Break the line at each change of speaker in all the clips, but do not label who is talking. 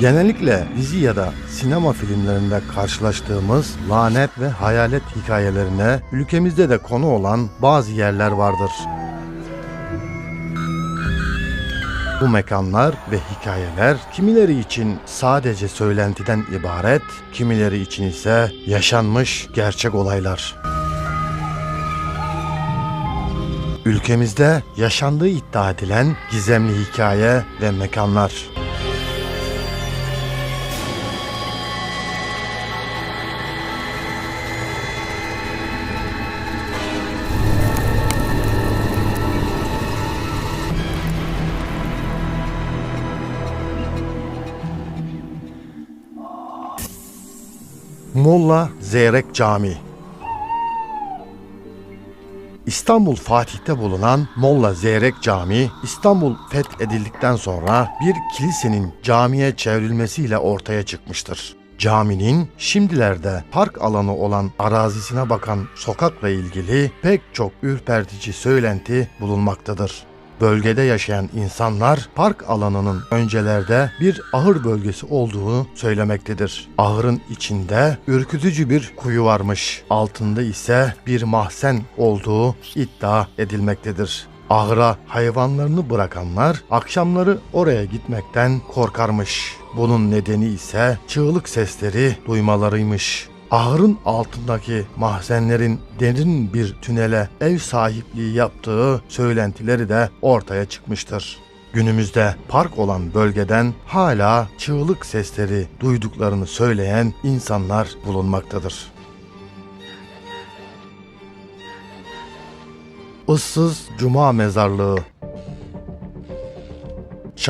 Genellikle dizi ya da sinema filmlerinde karşılaştığımız lanet ve hayalet hikayelerine ülkemizde de konu olan bazı yerler vardır. Bu mekanlar ve hikayeler kimileri için sadece söylentiden ibaret, kimileri için ise yaşanmış gerçek olaylar. Ülkemizde yaşandığı iddia edilen gizemli hikaye ve mekanlar. Molla Zeyrek Camii İstanbul Fatih'te bulunan Molla Zeyrek Camii, İstanbul fethedildikten sonra bir kilisenin camiye çevrilmesiyle ortaya çıkmıştır. Caminin şimdilerde park alanı olan arazisine bakan sokakla ilgili pek çok ürpertici söylenti bulunmaktadır. Bölgede yaşayan insanlar park alanının öncelerde bir ahır bölgesi olduğunu söylemektedir. Ahırın içinde ürkütücü bir kuyu varmış. Altında ise bir mahzen olduğu iddia edilmektedir. Ahıra hayvanlarını bırakanlar akşamları oraya gitmekten korkarmış. Bunun nedeni ise çığlık sesleri duymalarıymış. Ahırın altındaki mahzenlerin derin bir tünele ev sahipliği yaptığı söylentileri de ortaya çıkmıştır. Günümüzde park olan bölgeden hala çığlık sesleri duyduklarını söyleyen insanlar bulunmaktadır. Issız Cuma Mezarlığı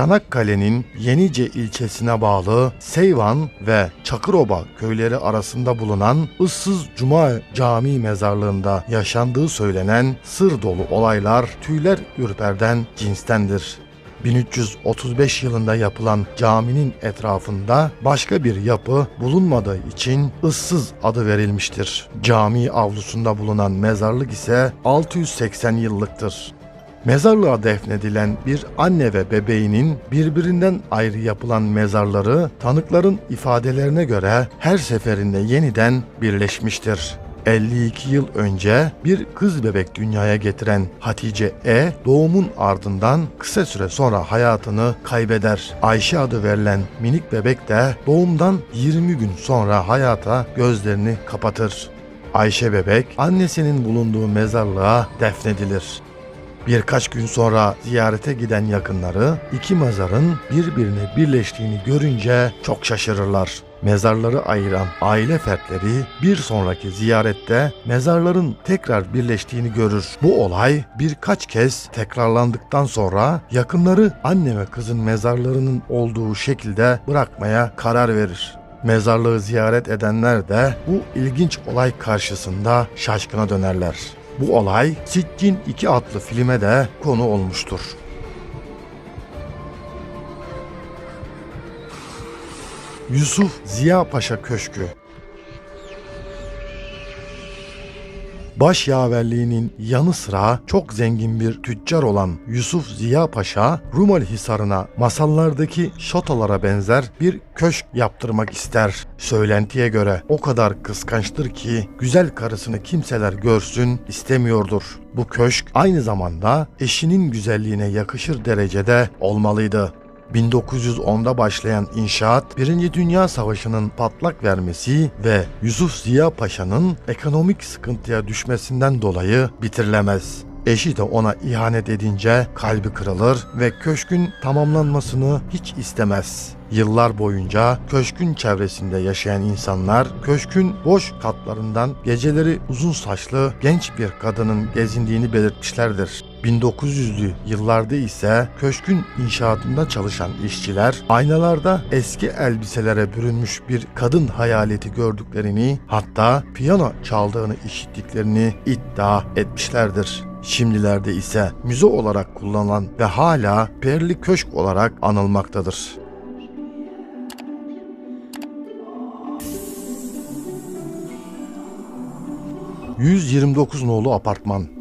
Çanakkale'nin Yenice ilçesine bağlı Seyvan ve Çakıroba köyleri arasında bulunan Issız Cuma Camii mezarlığında yaşandığı söylenen sır dolu olaylar tüyler ürperden cinstendir. 1335 yılında yapılan caminin etrafında başka bir yapı bulunmadığı için ıssız adı verilmiştir. Cami avlusunda bulunan mezarlık ise 680 yıllıktır. Mezarlığa defnedilen bir anne ve bebeğinin birbirinden ayrı yapılan mezarları tanıkların ifadelerine göre her seferinde yeniden birleşmiştir. 52 yıl önce bir kız bebek dünyaya getiren Hatice E doğumun ardından kısa süre sonra hayatını kaybeder. Ayşe adı verilen minik bebek de doğumdan 20 gün sonra hayata gözlerini kapatır. Ayşe bebek annesinin bulunduğu mezarlığa defnedilir. Birkaç gün sonra ziyarete giden yakınları iki mezarın birbirine birleştiğini görünce çok şaşırırlar. Mezarları ayıran aile fertleri bir sonraki ziyarette mezarların tekrar birleştiğini görür. Bu olay birkaç kez tekrarlandıktan sonra yakınları anne ve kızın mezarlarının olduğu şekilde bırakmaya karar verir. Mezarlığı ziyaret edenler de bu ilginç olay karşısında şaşkına dönerler. Bu olay Siccin 2 adlı filme de konu olmuştur. Yusuf Ziya Paşa Köşkü Baş yaverliğinin yanı sıra çok zengin bir tüccar olan Yusuf Ziya Paşa, Rumeli Hisarı'na masallardaki şatolara benzer bir köşk yaptırmak ister. Söylentiye göre o kadar kıskançtır ki güzel karısını kimseler görsün istemiyordur. Bu köşk aynı zamanda eşinin güzelliğine yakışır derecede olmalıydı. 1910'da başlayan inşaat 1. Dünya Savaşı'nın patlak vermesi ve Yusuf Ziya Paşa'nın ekonomik sıkıntıya düşmesinden dolayı bitirilemez. Eşi de ona ihanet edince kalbi kırılır ve köşkün tamamlanmasını hiç istemez. Yıllar boyunca köşkün çevresinde yaşayan insanlar köşkün boş katlarından geceleri uzun saçlı genç bir kadının gezindiğini belirtmişlerdir. 1900'lü yıllarda ise köşkün inşaatında çalışan işçiler aynalarda eski elbiselere bürünmüş bir kadın hayaleti gördüklerini hatta piyano çaldığını işittiklerini iddia etmişlerdir. Şimdilerde ise müze olarak kullanılan ve hala Perli Köşk olarak anılmaktadır. ...129 nolu apartman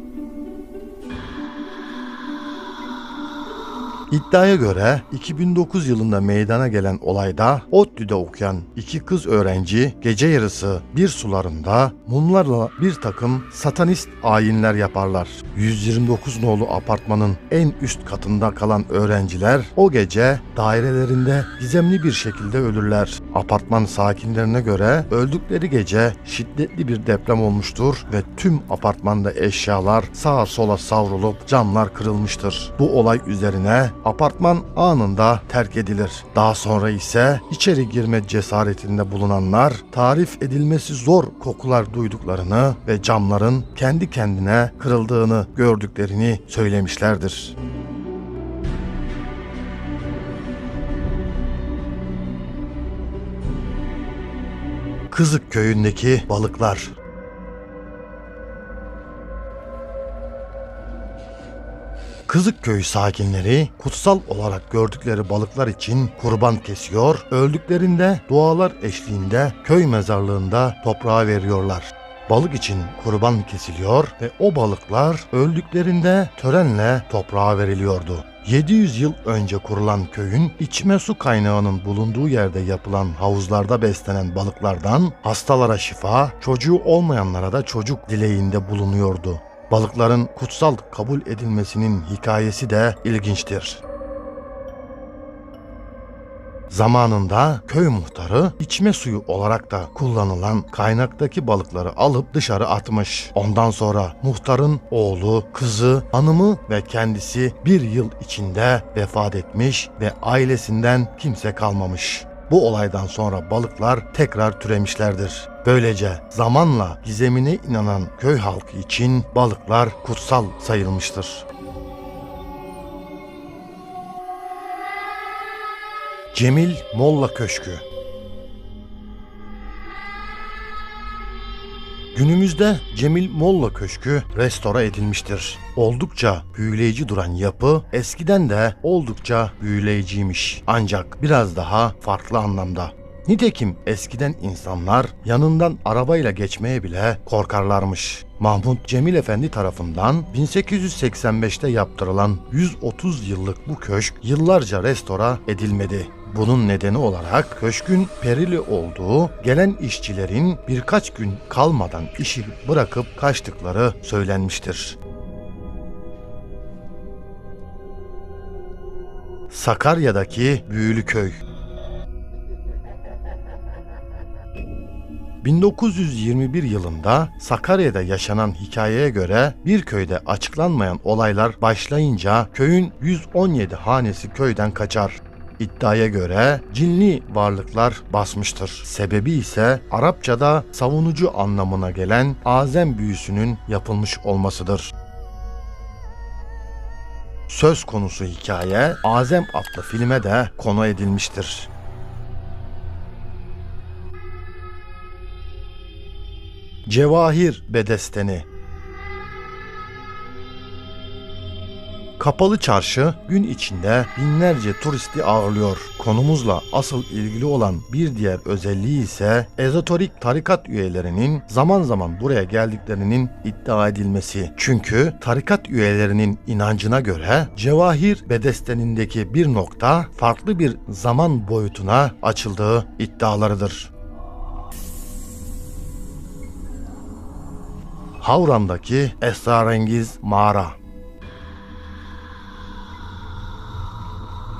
İddiaya göre 2009 yılında meydana gelen olayda ODTÜ'de okuyan iki kız öğrenci gece yarısı bir sularında mumlarla bir takım satanist ayinler yaparlar. 129 nolu apartmanın en üst katında kalan öğrenciler o gece dairelerinde gizemli bir şekilde ölürler. Apartman sakinlerine göre öldükleri gece şiddetli bir deprem olmuştur ve tüm apartmanda eşyalar sağa sola savrulup camlar kırılmıştır. Bu olay üzerine apartman anında terk edilir. Daha sonra ise içeri girme cesaretinde bulunanlar tarif edilmesi zor kokular duyduklarını ve camların kendi kendine kırıldığını gördüklerini söylemişlerdir. Kızık köyündeki balıklar Kızık köyü sakinleri kutsal olarak gördükleri balıklar için kurban kesiyor, öldüklerinde dualar eşliğinde köy mezarlığında toprağa veriyorlar. Balık için kurban kesiliyor ve o balıklar öldüklerinde törenle toprağa veriliyordu. 700 yıl önce kurulan köyün içme su kaynağının bulunduğu yerde yapılan havuzlarda beslenen balıklardan hastalara şifa, çocuğu olmayanlara da çocuk dileğinde bulunuyordu. Balıkların kutsal kabul edilmesinin hikayesi de ilginçtir. Zamanında köy muhtarı içme suyu olarak da kullanılan kaynaktaki balıkları alıp dışarı atmış. Ondan sonra muhtarın oğlu, kızı, hanımı ve kendisi bir yıl içinde vefat etmiş ve ailesinden kimse kalmamış. Bu olaydan sonra balıklar tekrar türemişlerdir. Böylece zamanla gizemine inanan köy halkı için balıklar kutsal sayılmıştır. Cemil Molla Köşkü Günümüzde Cemil Molla Köşkü restore edilmiştir. Oldukça büyüleyici duran yapı eskiden de oldukça büyüleyiciymiş. Ancak biraz daha farklı anlamda. Nitekim eskiden insanlar yanından arabayla geçmeye bile korkarlarmış. Mahmut Cemil Efendi tarafından 1885'te yaptırılan 130 yıllık bu köşk yıllarca restora edilmedi. Bunun nedeni olarak köşkün perili olduğu, gelen işçilerin birkaç gün kalmadan işi bırakıp kaçtıkları söylenmiştir. Sakarya'daki Büyülü Köy 1921 yılında Sakarya'da yaşanan hikayeye göre bir köyde açıklanmayan olaylar başlayınca köyün 117 hanesi köyden kaçar. İddiaya göre cinli varlıklar basmıştır. Sebebi ise Arapçada savunucu anlamına gelen azem büyüsünün yapılmış olmasıdır. Söz konusu hikaye Azem adlı filme de konu edilmiştir. Cevahir Bedesteni Kapalı çarşı gün içinde binlerce turisti ağırlıyor. Konumuzla asıl ilgili olan bir diğer özelliği ise ezoterik tarikat üyelerinin zaman zaman buraya geldiklerinin iddia edilmesi. Çünkü tarikat üyelerinin inancına göre Cevahir Bedestenindeki bir nokta farklı bir zaman boyutuna açıldığı iddialarıdır. Havran'daki esrarengiz mağara.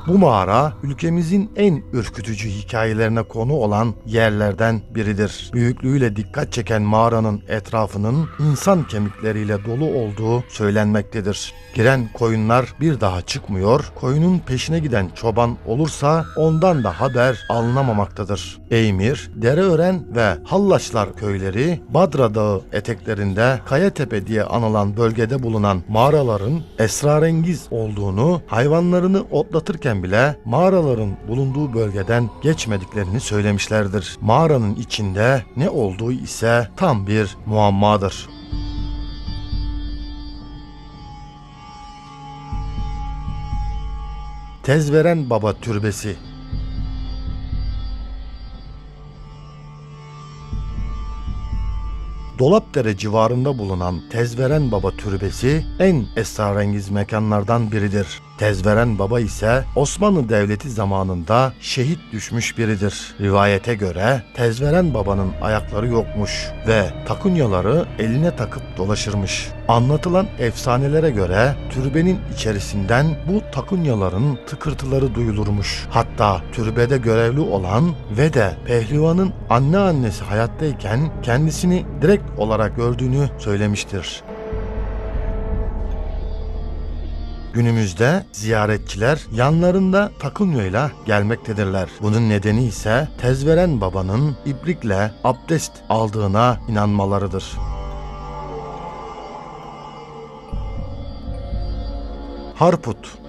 Bu mağara ülkemizin en ürkütücü hikayelerine konu olan yerlerden biridir. Büyüklüğüyle dikkat çeken mağaranın etrafının insan kemikleriyle dolu olduğu söylenmektedir. Giren koyunlar bir daha çıkmıyor, koyunun peşine giden çoban olursa ondan da haber alınamamaktadır. Eymir, Dereören ve Hallaçlar köyleri Badra Dağı eteklerinde Kayatepe diye anılan bölgede bulunan mağaraların esrarengiz olduğunu, hayvanlarını otlatırken bile mağaraların bulunduğu bölgeden geçmediklerini söylemişlerdir. Mağaranın içinde ne olduğu ise tam bir muammadır. Tezveren Baba Türbesi Dolapdere civarında bulunan Tezveren Baba Türbesi en esrarengiz mekanlardan biridir. Tezveren Baba ise Osmanlı Devleti zamanında şehit düşmüş biridir. Rivayete göre Tezveren Baba'nın ayakları yokmuş ve takunyaları eline takıp dolaşırmış. Anlatılan efsanelere göre türbenin içerisinden bu takunyaların tıkırtıları duyulurmuş. Hatta türbede görevli olan ve de pehlivanın anneannesi hayattayken kendisini direkt olarak gördüğünü söylemiştir. Günümüzde ziyaretçiler yanlarında takunyoyla gelmektedirler. Bunun nedeni ise tezveren babanın ibrikle abdest aldığına inanmalarıdır. Harput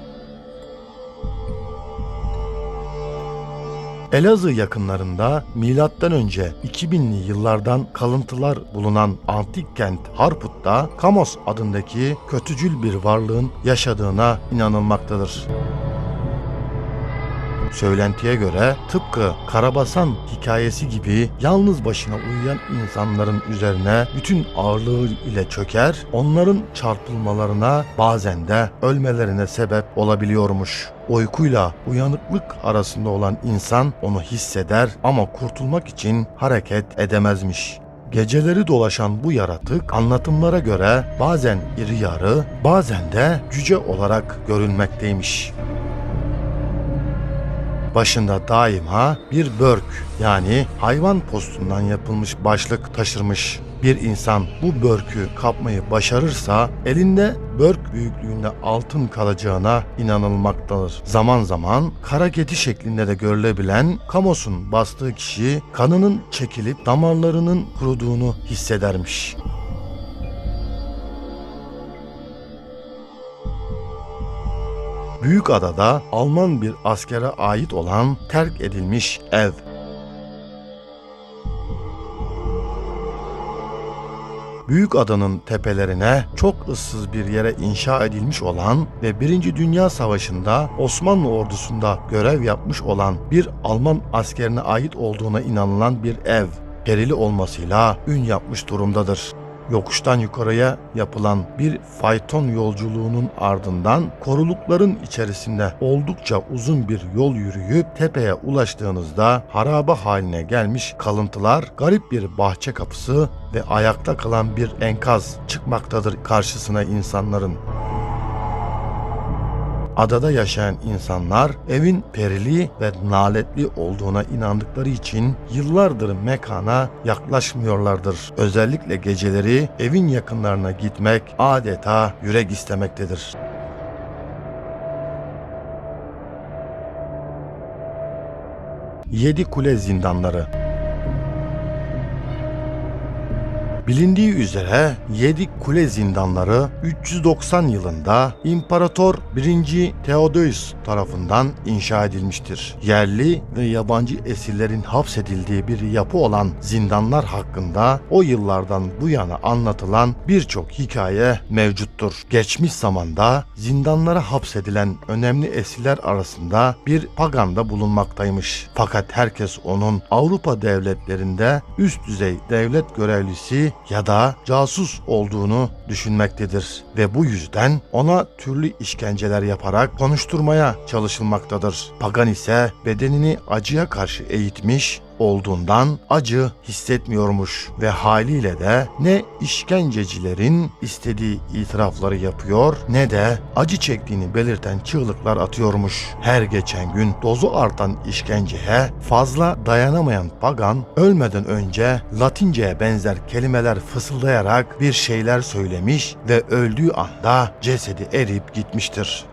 Elazığ yakınlarında önce 2000'li yıllardan kalıntılar bulunan antik kent Harput'ta Kamos adındaki kötücül bir varlığın yaşadığına inanılmaktadır. Söylentiye göre tıpkı Karabasan hikayesi gibi yalnız başına uyuyan insanların üzerine bütün ağırlığı ile çöker, onların çarpılmalarına bazen de ölmelerine sebep olabiliyormuş. Uykuyla uyanıklık arasında olan insan onu hisseder ama kurtulmak için hareket edemezmiş. Geceleri dolaşan bu yaratık anlatımlara göre bazen iri yarı, bazen de cüce olarak görülmekteymiş. Başında daima bir börk yani hayvan postundan yapılmış başlık taşırmış. Bir insan bu börkü kapmayı başarırsa elinde börk büyüklüğünde altın kalacağına inanılmaktadır. Zaman zaman kara keti şeklinde de görülebilen kamosun bastığı kişi kanının çekilip damarlarının kuruduğunu hissedermiş. Büyük Adada Alman bir askere ait olan terk edilmiş ev. Büyük adanın tepelerine çok ıssız bir yere inşa edilmiş olan ve 1. Dünya Savaşı'nda Osmanlı ordusunda görev yapmış olan bir Alman askerine ait olduğuna inanılan bir ev. Perili olmasıyla ün yapmış durumdadır yokuştan yukarıya yapılan bir fayton yolculuğunun ardından korulukların içerisinde oldukça uzun bir yol yürüyüp tepeye ulaştığınızda haraba haline gelmiş kalıntılar, garip bir bahçe kapısı ve ayakta kalan bir enkaz çıkmaktadır karşısına insanların. Adada yaşayan insanlar evin perili ve naletli olduğuna inandıkları için yıllardır mekana yaklaşmıyorlardır. Özellikle geceleri evin yakınlarına gitmek adeta yürek istemektedir. Yedi Kule Zindanları Bilindiği üzere Yedi Kule zindanları 390 yılında İmparator 1. Theodosius tarafından inşa edilmiştir. Yerli ve yabancı esirlerin hapsedildiği bir yapı olan zindanlar hakkında o yıllardan bu yana anlatılan birçok hikaye mevcuttur. Geçmiş zamanda zindanlara hapsedilen önemli esirler arasında bir pagan da bulunmaktaymış. Fakat herkes onun Avrupa devletlerinde üst düzey devlet görevlisi ya da casus olduğunu düşünmektedir ve bu yüzden ona türlü işkenceler yaparak konuşturmaya çalışılmaktadır. Pagan ise bedenini acıya karşı eğitmiş olduğundan acı hissetmiyormuş ve haliyle de ne işkencecilerin istediği itirafları yapıyor ne de acı çektiğini belirten çığlıklar atıyormuş. Her geçen gün dozu artan işkenceye fazla dayanamayan pagan ölmeden önce Latince'ye benzer kelimeler fısıldayarak bir şeyler söylemiş ve öldüğü anda cesedi erip gitmiştir.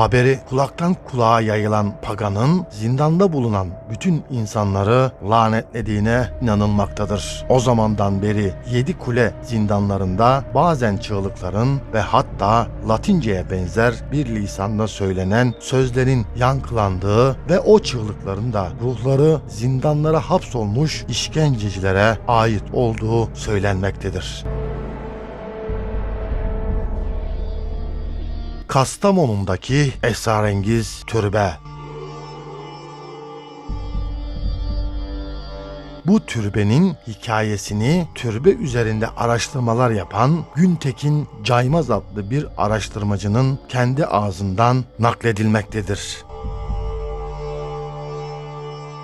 Haberi kulaktan kulağa yayılan Pagan'ın zindanda bulunan bütün insanları lanetlediğine inanılmaktadır. O zamandan beri yedi kule zindanlarında bazen çığlıkların ve hatta Latince'ye benzer bir lisanla söylenen sözlerin yankılandığı ve o çığlıkların da ruhları zindanlara hapsolmuş işkencecilere ait olduğu söylenmektedir. Kastamonu'ndaki esrarengiz türbe. Bu türbenin hikayesini türbe üzerinde araştırmalar yapan Güntekin Caymaz adlı bir araştırmacının kendi ağzından nakledilmektedir.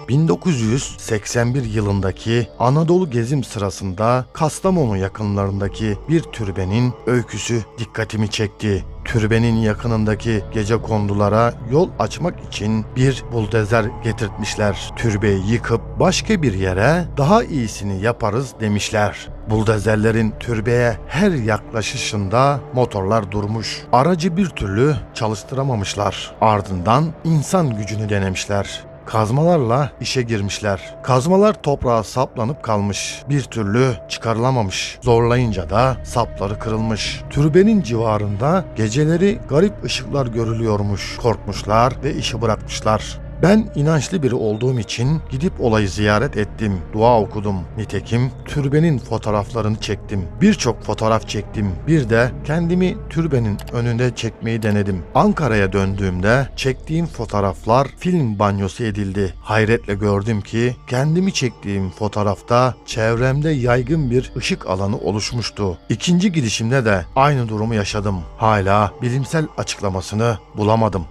1981 yılındaki Anadolu gezim sırasında Kastamonu yakınlarındaki bir türbenin öyküsü dikkatimi çekti. Türbenin yakınındaki gece kondulara yol açmak için bir buldozer getirtmişler. Türbeyi yıkıp başka bir yere daha iyisini yaparız demişler. Buldozerlerin türbeye her yaklaşışında motorlar durmuş. Aracı bir türlü çalıştıramamışlar. Ardından insan gücünü denemişler. Kazmalarla işe girmişler. Kazmalar toprağa saplanıp kalmış. Bir türlü çıkarılamamış. Zorlayınca da sapları kırılmış. Türbenin civarında geceleri garip ışıklar görülüyormuş. Korkmuşlar ve işi bırakmışlar. Ben inançlı biri olduğum için gidip olayı ziyaret ettim. Dua okudum. Nitekim türbenin fotoğraflarını çektim. Birçok fotoğraf çektim. Bir de kendimi türbenin önünde çekmeyi denedim. Ankara'ya döndüğümde çektiğim fotoğraflar film banyosu edildi. Hayretle gördüm ki kendimi çektiğim fotoğrafta çevremde yaygın bir ışık alanı oluşmuştu. İkinci gidişimde de aynı durumu yaşadım. Hala bilimsel açıklamasını bulamadım.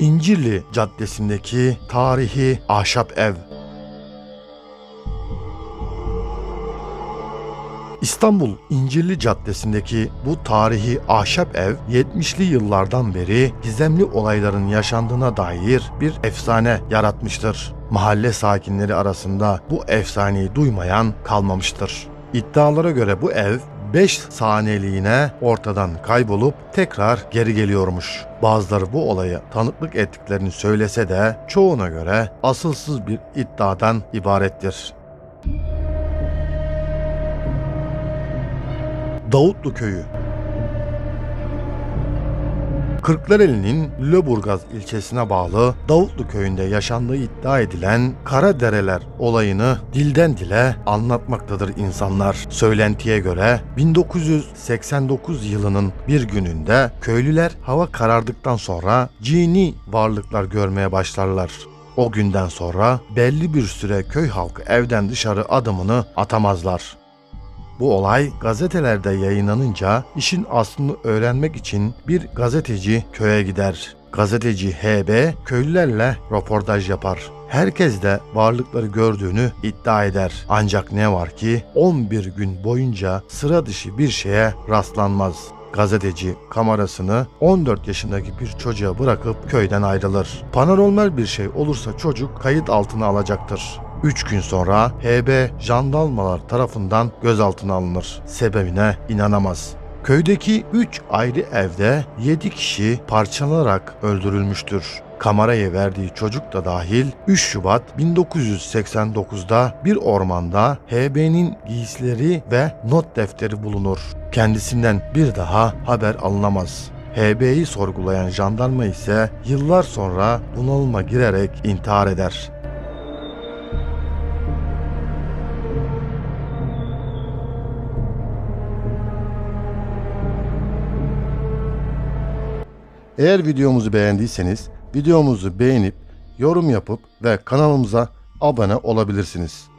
İncirli Caddesi'ndeki tarihi ahşap ev. İstanbul İncirli Caddesi'ndeki bu tarihi ahşap ev 70'li yıllardan beri gizemli olayların yaşandığına dair bir efsane yaratmıştır. Mahalle sakinleri arasında bu efsaneyi duymayan kalmamıştır. İddialara göre bu ev 5 saniyeliğine ortadan kaybolup tekrar geri geliyormuş. Bazıları bu olaya tanıklık ettiklerini söylese de çoğuna göre asılsız bir iddiadan ibarettir. Davutlu Köyü Kırklareli'nin Lüleburgaz ilçesine bağlı Davutlu köyünde yaşandığı iddia edilen Kara Dereler olayını dilden dile anlatmaktadır insanlar. Söylentiye göre 1989 yılının bir gününde köylüler hava karardıktan sonra cini varlıklar görmeye başlarlar. O günden sonra belli bir süre köy halkı evden dışarı adımını atamazlar. Bu olay gazetelerde yayınlanınca işin aslını öğrenmek için bir gazeteci köye gider. Gazeteci HB köylülerle röportaj yapar. Herkes de varlıkları gördüğünü iddia eder. Ancak ne var ki 11 gün boyunca sıra dışı bir şeye rastlanmaz. Gazeteci kamerasını 14 yaşındaki bir çocuğa bırakıp köyden ayrılır. Paranormal bir şey olursa çocuk kayıt altına alacaktır. 3 gün sonra HB jandarmalar tarafından gözaltına alınır. Sebebine inanamaz. Köydeki 3 ayrı evde 7 kişi parçalanarak öldürülmüştür. Kameraya verdiği çocuk da dahil 3 Şubat 1989'da bir ormanda HB'nin giysileri ve not defteri bulunur. Kendisinden bir daha haber alınamaz. HB'yi sorgulayan jandarma ise yıllar sonra bunalıma girerek intihar eder. Eğer videomuzu beğendiyseniz videomuzu beğenip yorum yapıp ve kanalımıza abone olabilirsiniz.